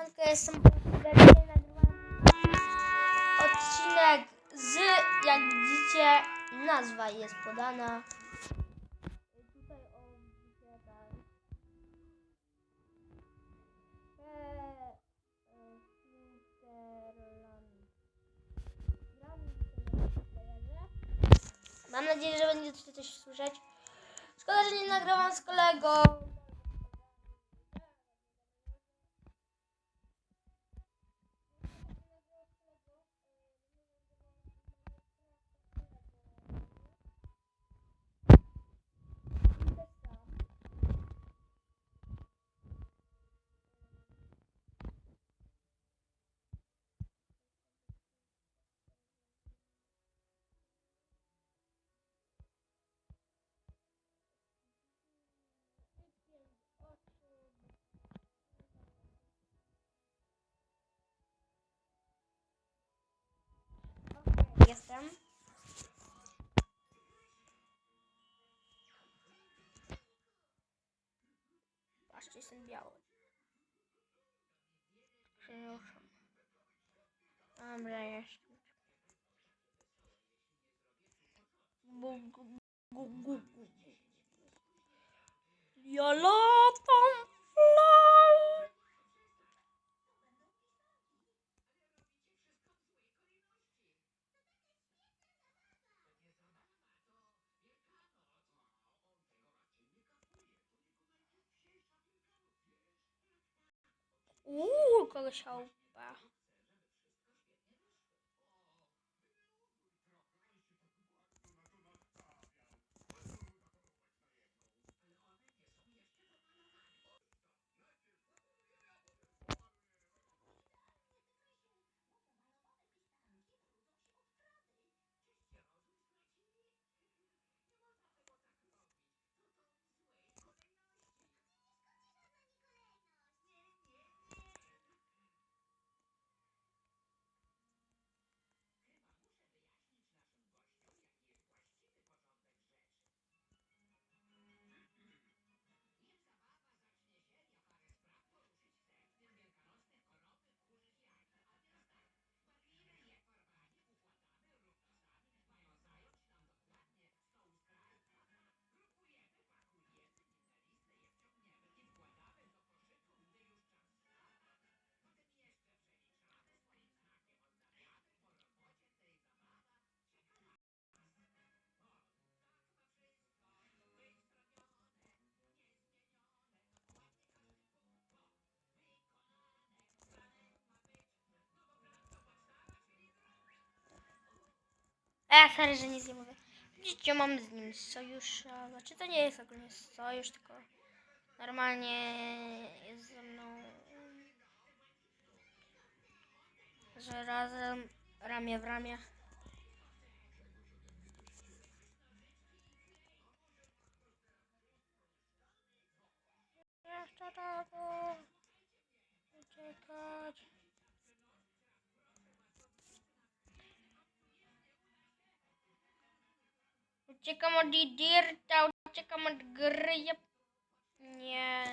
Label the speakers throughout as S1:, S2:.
S1: Siemanko, jestem. Dzisiaj nagrywam odcinek z, jak widzicie, nazwa jest podana. Mam nadzieję, że będziecie coś słyszeć. Szkoda, że nie nagrywam z kolegą. Jestem. Patrzcie, jestem biały. Przepraszam. Dobra, jeszcze. Ja latam fly. Uh, 个小五吧 E, sorry, że nic nie mówię. Widzicie, mam z nim sojusza. Znaczy to nie jest ogólnie sojusz, tylko normalnie jest ze mną, że razem ramię w ramię. Jeszcze tego uciekać. Uciekam od Dirta, uciekam od gry. Nie.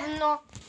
S1: Na pewno.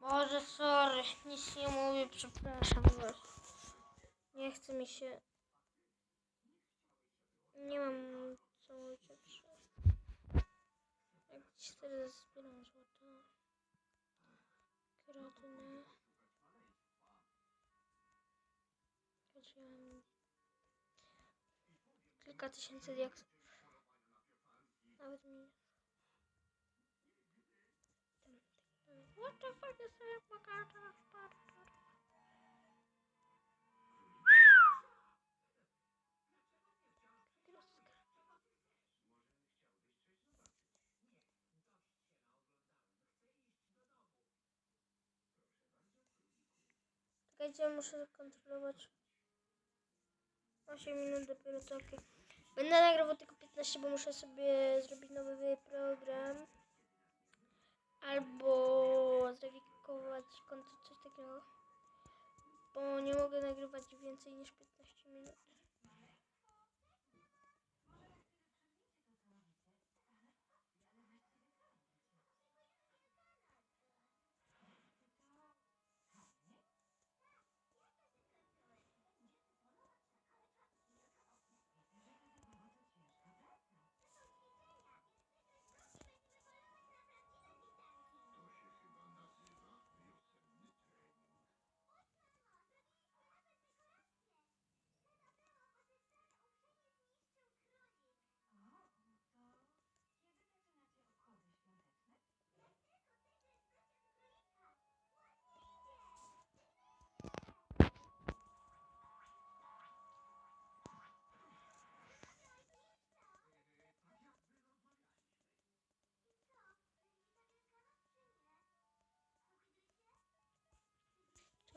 S1: Boże, sorry, nic nie mówię, przepraszam was. Nie chce mi się... Nie mam co lepsze. Jak ci teraz zbieram złoto. Kratynę. Chodziłem... Kilka tysięcy diaksów. Nawet mi... What the fuck is that? Makata? Czekajcie, muszę kontrolować. 8 minut dopiero takie. Będę nagrywał tylko 15, bo muszę sobie zrobić nowy program. Albo zweryfikować konto, coś takiego. Bo nie mogę nagrywać więcej niż 15 minut.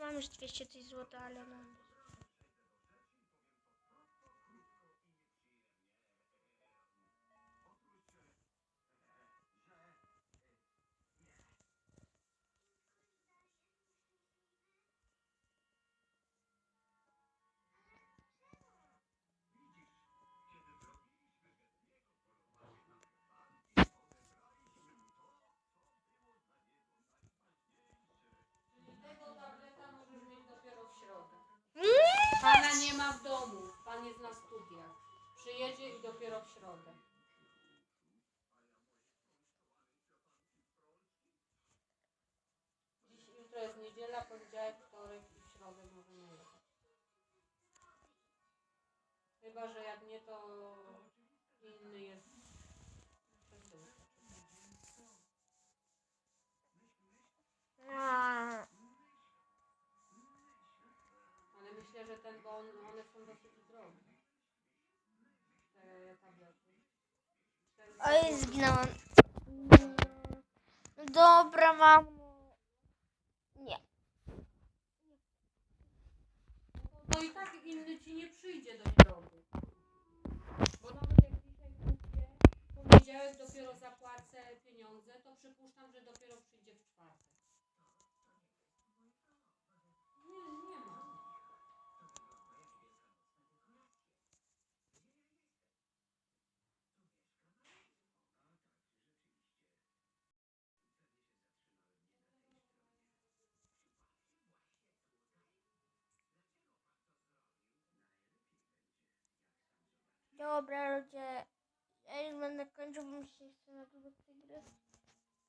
S1: Tu mam już 200 coś
S2: ma w domu, pan jest na studiach. Przyjedzie i dopiero w środę. Dziś, jutro jest niedziela, poniedziałek, wtorek i w środę możemy jechać. Chyba, że jak nie, to inny jest.
S1: A.
S2: bo on, one są dosyć drogie. Te tablety.
S1: Oj, zginęłam. No Dobra, mamo. Nie.
S2: No i tak inny ci nie przyjdzie do środy. Bo nawet jak dzisiaj kupię, poniedziałek dopiero zapłacę pieniądze, to przypuszczam, że dopiero
S1: Dobra, ludzie. Ja już będę kończył, bo się chce na długo tej gry.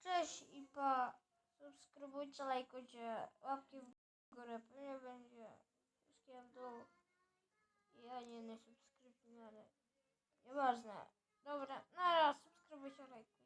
S1: Cześć i pa. Subskrybujcie, lajkujcie, łapki w górę. Pewnie będzie wszystkie w dół. Ja nie na subskrypcji, ale nieważne. Dobra, na raz subskrybujcie, lajkujcie.